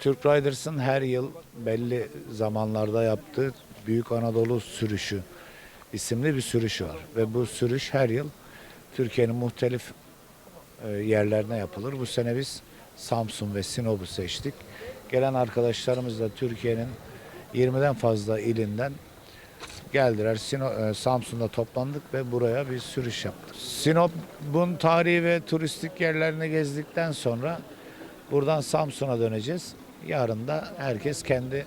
Türk Riders'ın her yıl belli zamanlarda yaptığı Büyük Anadolu Sürüşü isimli bir sürüşü var. Ve bu sürüş her yıl Türkiye'nin muhtelif e, yerlerine yapılır. Bu sene biz Samsun ve Sinop'u seçtik. Gelen arkadaşlarımız da Türkiye'nin 20'den fazla ilinden geldiler. Sino, e, Samsun'da toplandık ve buraya bir sürüş yaptık. Sinop'un tarihi ve turistik yerlerini gezdikten sonra buradan Samsun'a döneceğiz. Yarın da herkes kendi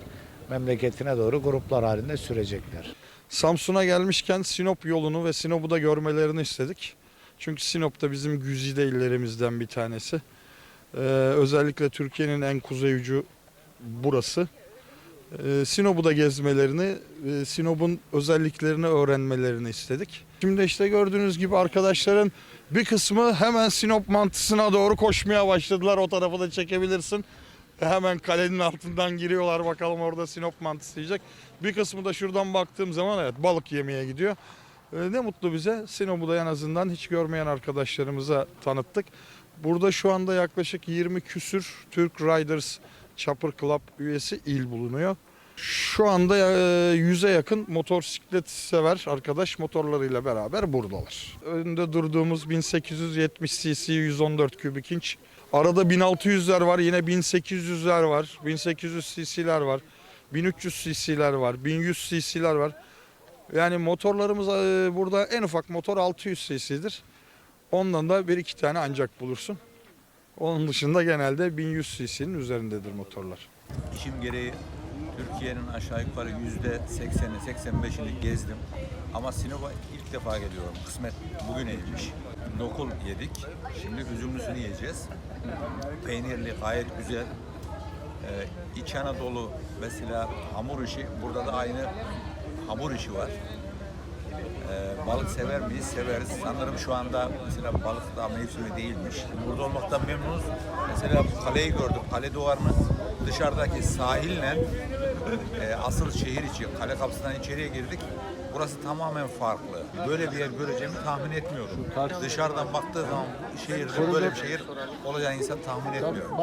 memleketine doğru gruplar halinde sürecekler. Samsun'a gelmişken Sinop yolunu ve Sinop'u da görmelerini istedik. Çünkü Sinop da bizim güzide illerimizden bir tanesi. Ee, özellikle Türkiye'nin en kuzey ucu burası. Ee, Sinop'u da gezmelerini, e, Sinop'un özelliklerini öğrenmelerini istedik. Şimdi işte gördüğünüz gibi arkadaşların bir kısmı hemen Sinop mantısına doğru koşmaya başladılar. O tarafı da çekebilirsin. Hemen kalenin altından giriyorlar bakalım orada Sinop mantısı yiyecek. Bir kısmı da şuradan baktığım zaman evet balık yemeye gidiyor. Ee, ne mutlu bize. Sinop'u da en azından hiç görmeyen arkadaşlarımıza tanıttık. Burada şu anda yaklaşık 20 küsür Türk Riders Chopper Club üyesi il bulunuyor. Şu anda e, 100'e yakın motosiklet sever arkadaş motorlarıyla beraber buradalar. Önünde durduğumuz 1870 cc 114 kubik inç. Arada 1600'ler var, yine 1800'ler var, 1800 cc'ler var, 1300 cc'ler var, 1100 cc'ler var. Yani motorlarımız e, burada en ufak motor 600 cc'dir. Ondan da bir iki tane ancak bulursun. Onun dışında genelde 1100 cc'nin üzerindedir motorlar. İşim gereği Türkiye'nin aşağı yukarı yüzde 80'i 85'ini gezdim. Ama Sinop'a ilk defa geliyorum. Kısmet bugün ermiş. Nokul yedik. Şimdi üzümlüsünü yiyeceğiz. Peynirli gayet güzel. Ee, İç Anadolu mesela hamur işi. Burada da aynı hamur işi var. Ee, balık sever miyiz? Severiz. Sanırım şu anda mesela balık da mevsimi değilmiş. Burada olmaktan memnunuz. Mesela bu kaleyi gördüm. Kale duvarının dışarıdaki sahille e, asıl şehir içi, kale kapısından içeriye girdik. Burası tamamen farklı. Böyle bir yer göreceğimi tahmin etmiyordum. Dışarıdan baktığı zaman şehirde böyle bir şehir olacağını insan tahmin etmiyor.